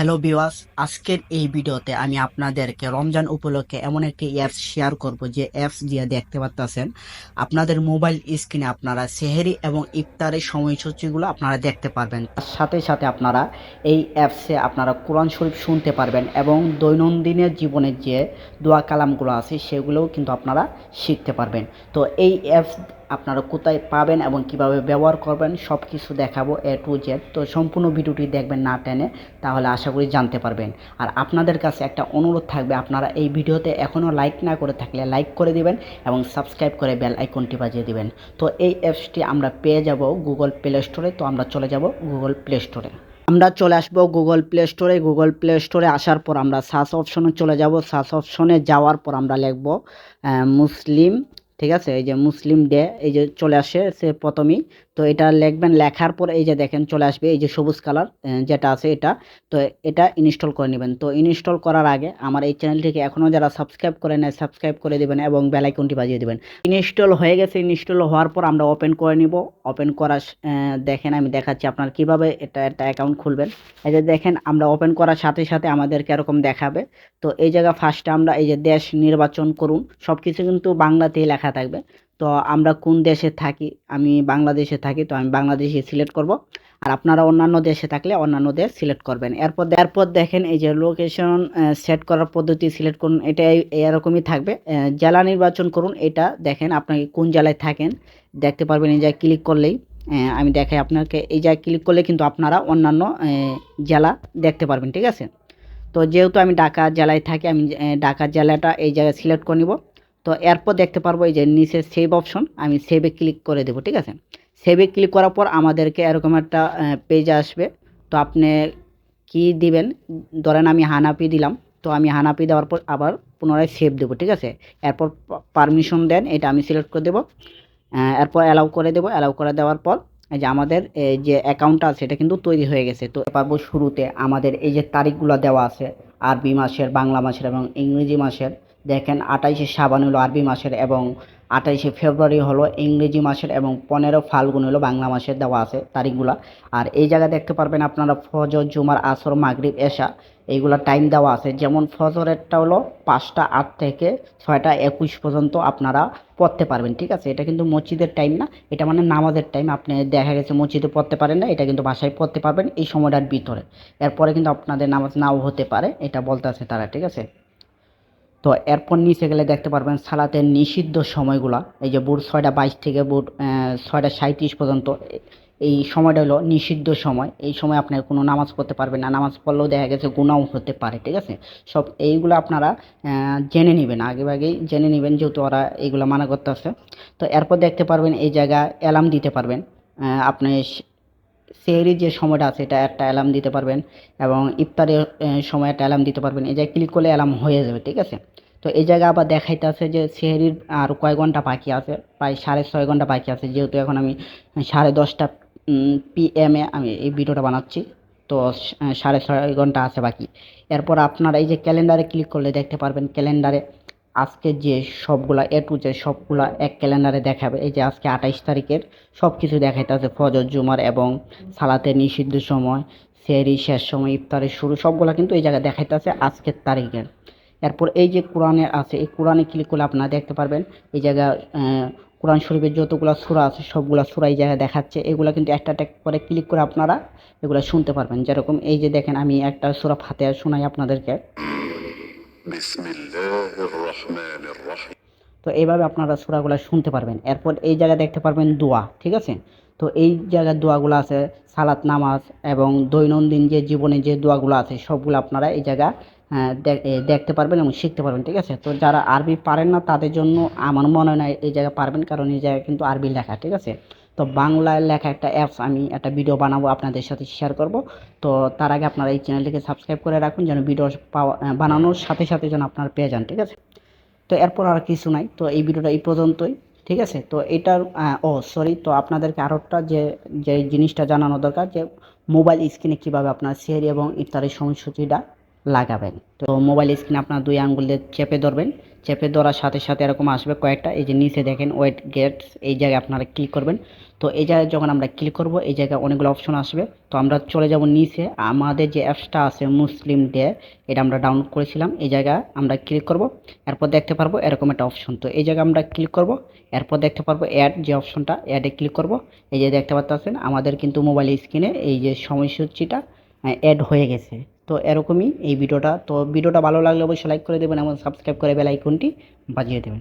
Hello বিওয়াস আজকের এই ভিডিওতে আমি আপনাদেরকে রমজান উপলক্ষে এমন একটি অ্যাপস শেয়ার করব যে অ্যাপস দিয়ে দেখতে পাচ্ছেন আপনাদের মোবাইল স্ক্রিনে আপনারা সেহেরি এবং ইফতারের সময়সূচিগুলো আপনারা দেখতে পারবেন। তার সাথে সাথে আপনারা এই অ্যাপসে আপনারা কোরআন শরীফ শুনতে পারবেন এবং দৈনন্দিনের জীবনের যে দোয়া কালামগুলো আছে, সেগুলোও কিন্তু আপনারা শিখতে পারবেন। তো এই অ্যাপস আপনারা কোথায় পাবেন এবং কীভাবে ব্যবহার করবেন সব কিছু দেখাবো এ টু জেড তো সম্পূর্ণ ভিডিওটি দেখবেন না টেনে, তাহলে আশা করি জানতে পারবেন। আর আপনাদের কাছে একটা অনুরোধ থাকবে, আপনারা এই ভিডিওতে এখনও লাইক না করে থাকলে লাইক করে দিবেন এবং সাবস্ক্রাইব করে বেল আইকনটি বাজিয়ে দিবেন। তো এই অ্যাপসটি আমরা পেয়ে যাব গুগল প্লে স্টোরে তো আমরা চলে যাব গুগল প্লে স্টোরে আমরা চলে আসব গুগল প্লে স্টোরে গুগল প্লে স্টোরে আসার পর আমরা সার্চ অপশনে চলে যাব। সার্চ অপশনে যাওয়ার পর আমরা লিখব মুসলিম ঠিক আছে? এই যে মুসলিম ডে এই যে চলে আসে সে প্রথমেই। তো এটা লিখবেন, লেখার পর এই যে দেখেন চলে আসবে, এই যে সবুজ কালার যেটা আছে এটা, তো এটা ইনস্টল করে নেবেন। তো ইনস্টল করার আগে আমার এই চ্যানেলটিকে এখনও যারা সাবস্ক্রাইব করে নেয় সাবস্ক্রাইব করে দেবেন এবং বেল আইকনটি বাজিয়ে দেবেন। ইনস্টল হয়ে গেছে ইনস্টল হওয়ার পর আমরা ওপেন করে নিব। ওপেন করা দেখেন আমি দেখাচ্ছি আপনার কীভাবে এটা একটা অ্যাকাউন্ট খুলবেন। এই যে দেখেন আমরা ওপেন করার সাথে সাথে আমাদেরকে এরকম দেখাবে। তো এই জায়গা ফার্স্টে আমরা এই যে দেশ নির্বাচন করুন সব কিছু কিন্তু বাংলাতেই লেখা থাকবে। তো আমরা কোন দেশে থাকি? আমি বাংলাদেশে থাকি, তো আমি বাংলাদেশে সিলেক্ট করব। আর আপনারা অন্যান্য দেশে থাকলে অন্যান্য দেশ সিলেক্ট করবেন। এরপর এরপর দেখেন এই যে লোকেশন সেট করার পদ্ধতি সিলেক্ট করুন, এটা এরকমই থাকবে। জেলা নির্বাচন করুন, এটা দেখেন আপনাকে কোন জেলায় থাকেন, দেখতে পারবেন এই জায়গায় ক্লিক করলেই। আমি দেখাই আপনাকে, এই জায়গায় ক্লিক করলে কিন্তু আপনারা অন্যান্য জেলা দেখতে পারবেন, ঠিক আছে? তো যেহেতু আমি ঢাকা জেলায় থাকি, আমি ঢাকা জেলাটা এই জায়গায় সিলেক্ট করে নিব। তো এরপর দেখতে পারব এই যে নিচে সেভ অপশন আমি সেভে ক্লিক করে দেবো, ঠিক আছে? সেভে ক্লিক করার পর আমাদেরকে এরকম একটা পেজ আসবে। তো আপনি কি দিবেন? ধরেন আমি হানাপি দিলাম, তো আমি হানাপি দেওয়ার পর আবার পুনরায় সেভ দেবো, ঠিক আছে? এরপর পারমিশন দেন, এটা আমি সিলেক্ট করে দেবো। এরপর অ্যালাউ করে দেবো অ্যালাউ করে দেওয়ার পর যে আমাদের যে অ্যাকাউন্টটা আছে, এটা কিন্তু তৈরি হয়ে গেছে। তো পারব শুরুতে আমাদের এই যে তারিখগুলো দেওয়া আছে, আরবি মাসের, বাংলা মাসের এবং ইংরেজি মাসের। দেখেন আঠাইশে সাবান হলো আরবি মাসের এবং আঠাইশে ফেব্রুয়ারি হলো ইংরেজি মাসের এবং পনেরো ফাল্গুন হলো বাংলা মাসের দেওয়া আছে তারিখগুলো। আর এই জায়গায় দেখতে পারবেন আপনারা ফজর, জুমার, আসর, মাগরিব, এশা, এইগুলো টাইম দেওয়া আছে। যেমন ফজরেরটা হলো পাঁচটা আট থেকে ছয়টা একুশ পর্যন্ত আপনারা পড়তে পারবেন, ঠিক আছে? এটা কিন্তু মসজিদের টাইম না, এটা মানে নামাজের টাইম আপনি দেখা গেছে মসজিদে পড়তে পারেন না, এটা কিন্তু বাসায় পড়তে পারবেন এই সময়টার ভিতরে। এরপরে কিন্তু আপনাদের নামাজ নাও হতে পারে, এটা বলতে আছে তারা, ঠিক আছে? তো এরপর নিচে গেলে দেখতে পারবেন সালাতের নিষিদ্ধ সময়গুলা। এই যে বুট ছয়টা বাইশ থেকে বুট ছয়টা সাঁত্রিশ পর্যন্ত এই সময়টা হলো নিষিদ্ধ সময়। এই সময় আপনার কোনো নামাজ পড়তে পারবেন না। নামাজ পড়লেও দেখা গেছে গুণাও হতে পারে, ঠিক আছে? সব এইগুলো আপনারা জেনে নেবেন। আগে আগেই জেনে নেবেন যেহেতু ওরা এইগুলো মানা করতে আছে তো এরপর দেখতে পারবেন এই জায়গা অ্যালার্ম দিতে পারবেন। আপনি সেহরির যে সময়টা আছে, এটা একটা অ্যালার্ম দিতে পারবেন এবং ইফতারের সময় একটা অ্যালার্ম দিতে পারবেন। এই জায়গায় ক্লিক করলে অ্যালার্ম হয়ে যাবে, ঠিক আছে? তো এই জায়গায় আবার দেখাইতে আছে যে সেহরির আর কয় ঘণ্টা বাকি আছে? প্রায় সাড়ে ছয় ঘণ্টা বাকি আছে, যেহেতু এখন আমি সাড়ে দশটা পিএমে আমি এই ভিডিওটা বানাচ্ছি, তো সাড়ে ছয় ঘণ্টা আছে বাকি। এরপর আপনারা এই যে ক্যালেন্ডারে ক্লিক করলে দেখতে পারবেন ক্যালেন্ডারে আজকে যে সবগুলা এ টু যে সবগুলা এক ক্যালেন্ডারে দেখাবে। এই যে আজকে আঠাইশ তারিখের সব কিছু দেখাইতেছে, ফজর, জুমার এবং সালাতের নিষিদ্ধ সময় সেরি শেষ সময়, ইফতারের শুরু, সবগুলা কিন্তু এই জায়গায় দেখাইতেছে আজকের তারিখের। এরপর এই যে কোরআনে আছে, এই কোরআনে ক্লিক করলে আপনারা দেখতে পারবেন? এই জায়গায় কোরআন শরীফের যতগুলো সুরা আছে, সবগুলো সুরা এই জায়গায় দেখাচ্ছে। এগুলো কিন্তু একটা একটা করে ক্লিক করে আপনারা এগুলো শুনতে পারবেন। যেরকম এই যে দেখেন, আমি একটা সুরা ফাতে শোনাই আপনাদেরকে। তো এইভাবে আপনারা সুরাগুলো শুনতে পারবেন। এরপর এই জায়গায় দেখতে পারবেন দোয়া, ঠিক আছে? তো এই জায়গার দোয়াগুলো আছে, সালাত নামাজ এবং দৈনন্দিন যে জীবনে যে দোয়াগুলো আছে, সবগুলো আপনারা এই জায়গা দেখতে পারবেন এবং শিখতে পারবেন, ঠিক আছে? তো যারা আরবি পারেন না, তাদের জন্য আমার মনে হয় না এই জায়গায় পারবেন, কারণ এই জায়গায় কিন্তু আরবি লেখা, ঠিক আছে? তো বাংলায় লেখা একটা অ্যাপস আমি একটা ভিডিও বানাবো আপনাদের সাথে শেয়ার করব। তো তার আগে আপনারা এই চ্যানেলটিকে সাবস্ক্রাইব করে রাখুন যেন ভিডিও পাওয়া বানানোর সাথে সাথে যেন আপনারা পেয়ে যান, ঠিক আছে? তো এরপর আর কিছু নাই, তো এই ভিডিওটা এই পর্যন্তই, ঠিক আছে? তো এটার ও সরি তো আপনাদেরকে আরেকটা যে যে জিনিসটা জানানো দরকার যে মোবাইল স্ক্রিনে কীভাবে আপনার সেহরি এবং ইফতারের সময়সূচিটা লাগাবেন। তো মোবাইল স্ক্রিন আপনার দুই আঙ্গুল দিয়ে চেপে ধরবেন। চেপে ধরার সাথে সাথে এরকম আসবে কয়েকটা। এই যে নিচে দেখেন ওয়েট গেটস এই জায়গায় আপনারা ক্লিক করবেন। তো এই জায়গায় যখন আমরা ক্লিক করব, এই জায়গায় অনেকগুলো অপশন আসবে। তো আমরা চলে যাব নিচে। আমাদের যে অ্যাপসটা আছে মুসলিম ডে এটা আমরা ডাউনলোড করেছিলাম। এই জায়গায় আমরা ক্লিক করব। এরপর দেখতে পারব এরকম একটা অপশন তো এই জায়গায় আমরা ক্লিক করব। এরপর দেখতে পারব অ্যাড যে অপশনটা অ্যাডে ক্লিক করব। এই যে দেখতে পাচ্ছেন আমাদের কিন্তু মোবাইল স্ক্রিনে এই যে সময়সূচিটা অ্যাড হয়ে গেছে। তো এরকমই এই ভিডিওটা। তো ভিডিওটা ভালো লাগলে অবশ্যই লাইক করে দেবেন এবং সাবস্ক্রাইব করে বেল আইকনটি বাজিয়ে দেবেন।